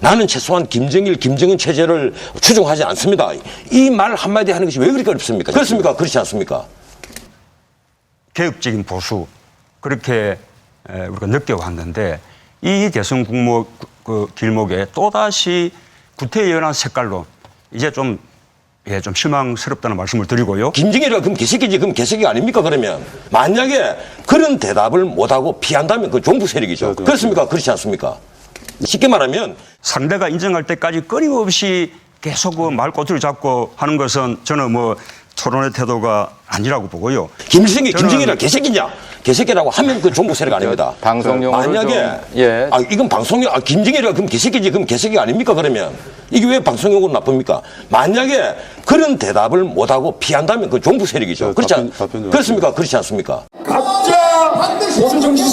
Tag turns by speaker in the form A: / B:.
A: 나는 최소한 김정일, 김정은 체제를 추종하지 않습니다. 이 말 한마디 하는 것이 왜 그렇게 어렵습니까? 그렇습니까? 그렇지 않습니까?
B: 개혁적인 보수 그렇게 에, 우리가 느껴왔는데 이 대선 국목 그 길목에 또 다시 구태연한 색깔로 이제 좀 예, 좀 실망스럽다는 말씀을 드리고요.
A: 김정일이가 그럼 개새끼지, 그럼 개새끼 아닙니까? 그러면 만약에 그런 대답을 못하고 피한다면 그 종북 세력이죠. 그렇습니까? 그렇지 않습니까? 쉽게 말하면
B: 상대가 인정할 때까지 끊임없이 계속 그 말꼬투리 잡고 하는 것은 저는 뭐 토론의 태도가 아니라고 보고요.
A: 김정일,
B: 저는-
A: 김정일이가 개새끼냐? 개새끼라고 하면 그 종북 세력 아닙니다.
C: 방송용어를
A: 만약에
C: 좀, 예.
A: 아 이건 방송용 아 김정일이가 그럼 개새끼지 그럼 개새끼 아닙니까 그러면 이게 왜 방송용으로 나쁩니까? 만약에 그런 대답을 못하고 피한다면 그 종북 세력이죠.
D: 네,
A: 그렇지 않,
D: 답변-
A: 그렇습니까? 그렇지 않습니까?
E: 각자 정치